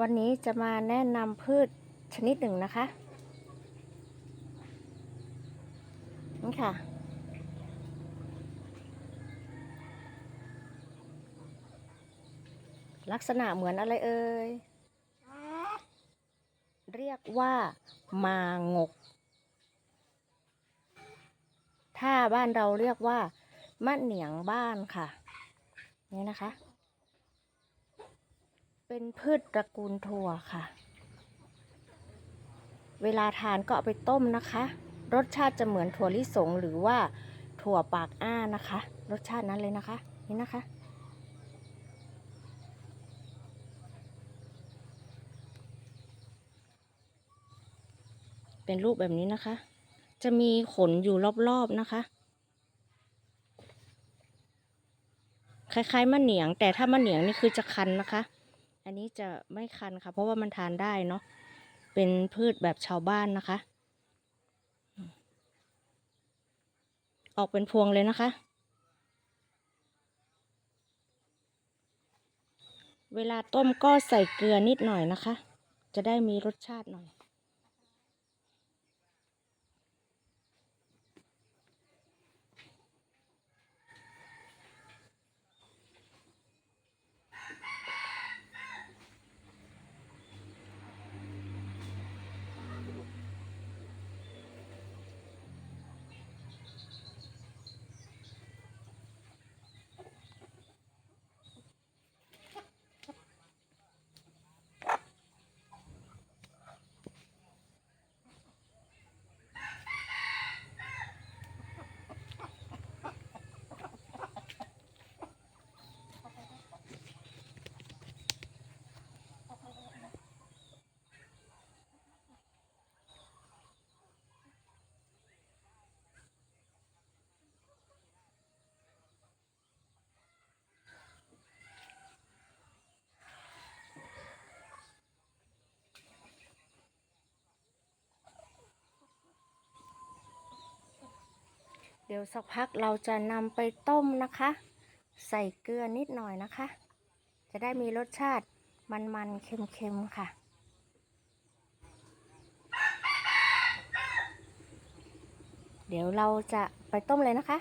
วันนี้จะมาแนะนำพืชชนิดหนึ่งนะคะนี่ค่ะ ลักษณะเหมือนอะไรเอ่ย เรียกว่ามางก ถ้าบ้านเราเรียกว่ามะเหนียงบ้านค่ะ นี่นะคะ เป็นพืชตระกูลถั่วค่ะ เวลาทานก็เอาไปต้มนะคะ รสชาติจะเหมือนถั่วลิสงหรือว่าถั่วปากอ้านะคะ รสชาตินั้นเลยนะคะ นี่นะคะ เป็นรูปแบบนี้นะคะ จะมีขนอยู่รอบๆนะคะคล้ายๆมะเหนียง แต่ถ้ามะเหนียงนี่คือจะคันนะคะ อันนี้จะไม่คันค่ะ เพราะว่ามันทานได้เนาะ เป็นพืชแบบชาวบ้านนะคะ ออกเป็นพวงเลยนะคะ เวลาต้มก็ใส่เกลือนิดหน่อยนะคะ จะได้มีรสชาติหน่อย เดี๋ยวสักพักเราจะนำไปต้มนะคะ ใส่เกลือนิดหน่อยนะคะ จะได้มีรสชาติมันๆเค็มๆค่ะเดี๋ยวเราจะไปต้มเลยนะคะ